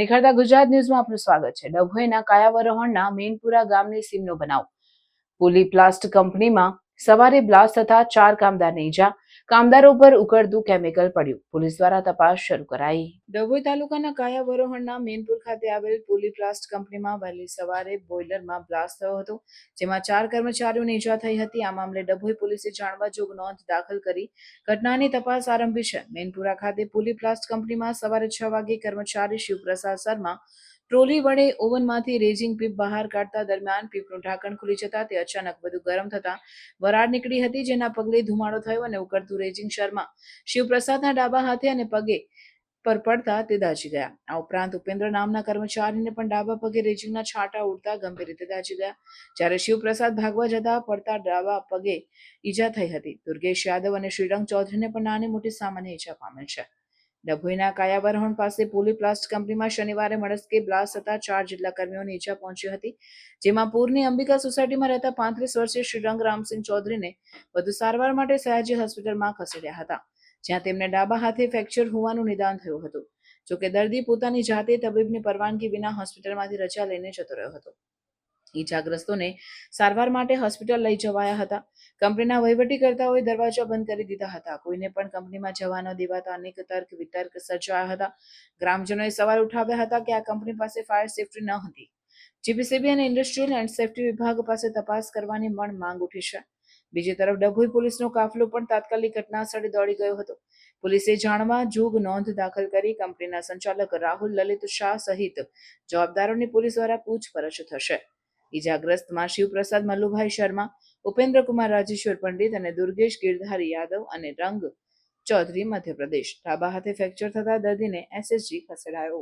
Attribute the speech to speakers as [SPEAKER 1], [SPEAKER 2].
[SPEAKER 1] નિખરતા ગુજરાત ન્યૂઝમાં આપનું સ્વાગત છે. ડભોઈના કાયાવરોહણના મેનપુરા ગામની સીમનો બનાવ. પુલી પ્લાસ્ટ કંપનીમાં સવારે બ્લાસ્ટ થતા ચાર કામદારને ઈજા. કામદારો પર ઉકળતું કેમિકલ પડ્યું. પોલીસ દ્વારા તપાસ શરૂ કરાઈ. ડભોઈ તાલુકાના કાયાવરોહણના મેનપુર ખાતે આવેલ પુલી પ્લાસ્ટ કંપનીમાં વહેલી સવારે બોઇલરમાં બ્લાસ્ટ થયો હતો, જેમાં ચાર કર્મચારીઓને ઈજા થઈ હતી. આ મામલે ડભોઈ પોલીસે જાણવા જોગ નોંધ દાખલ કરી. ઘટનાની તપાસ આરંભી છે. મેનપુરા ખાતે પુલી પ્લાસ્ટ કંપનીમાં સવારે છ વાગે કર્મચારી શિવપ્રસાદ શર્મા ટ્રોલી વડે ઓવનમાંથી રેઝિંગ પીપ બહાર કાઢતા દરમિયાન પીપનું ઢાંકણ ખુલી જતા તે અચાનક બધું ગરમ થતા વરાળ નીકળી હતી, જેના પગલે ધુમાડો થયો અને ઉકળતું રેઝિંગ શર્મા શિવપ્રસાદના ડાબા હાથે અને પગે પર પડતા તે દાજી ગયા. આ ઉપરાંત ઉપેન્દ્ર નામના કર્મચારીને પણ ડાબા પગે રેજિંગના છાંટા ઉડતા ગંભીર રીતે દાજી ગયા. જ્યારે શિવપ્રસાદ ભાગવા જતા પડતા ડાબા પગે ઈજા થઈ હતી. દુર્ગેશ યાદવ અને શ્રીરંગ ચૌધરીને પણ નાની મોટી સામાન્ય ઈજા પામેલ છે. ડભોઈના કાયાવરહણ પાસે પોલી પ્લાસ્ટ કંપનીમાં શનિવારે મળસ્કે બ્લાસ્ટ થતા ચાર જેટલા કર્મીઓને ઈજા પહોંચી હતી, જેમાં પૂરની અંબિકા સોસાયટીમાં રહેતા પાંત્રીસ વર્ષીય શ્રીરંગ રામસિંહ ચૌધરીને વધુ સારવાર માટે સયાજી હોસ્પિટલમાં ખસેડ્યા હતા, જ્યાં તેમને ડાબા હાથે ફ્રેક્ચર હોવાનું નિદાન થયું હતું, જોકે દર્દી પોતાની જાતે તબીબની પરવાનગી વિના હોસ્પિટલમાંથી રજા લઈને જતો રહ્યો હતો. ઈજાગ્રસ્તોને સારવાર માટે હોસ્પિટલ લઈ જવાયા હતા કંપનીના વહીવટીકર્તાઓએ દરવાજા બંધ કરી દીધા હતા. કોઈને પણ કંપનીમાં જવા ન દેવાતા અનેક તર્ક, વિતર્ક સર્જાયા હતા. ગ્રામજનોએ સવાલ ઉઠાવ્યા હતા કે આ કંપની પાસે ફાયર સેફટી ન હતી. જીપીસીબી અને ઇન્ડસ્ટ્રીયલ એન્ડ સેફટી વિભાગ પાસે તપાસ કરવાની મણ માંગ ઉઠી છે. બીજી તરફ, ડભોઈ પોલીસનો કાફલો પણ તાત્કાલિક ઘટના સ્થળે દોડી ગયો હતો. પોલીસે જાણવા જોગ નોંધ દાખલ કરી કંપનીના સંચાલક રાહુલ લલિત શાહ સહિત જવાબદારોની પોલીસ દ્વારા પૂછપરછ થશે. ઈજાગ્રસ્તમાં શિવપ્રસાદ મલ્લુભાઈ શર્મા, ઉપેન્દ્રકુમાર રાજેશ્વર પંડિત અને દુર્ગેશ ગિરધારી યાદવ અને રંગ ચૌધરી મધ્યપ્રદેશ. ડાબા હાથે ફ્રેક્ચર થતા દર્દીને એસએસજી ખસેડાયો.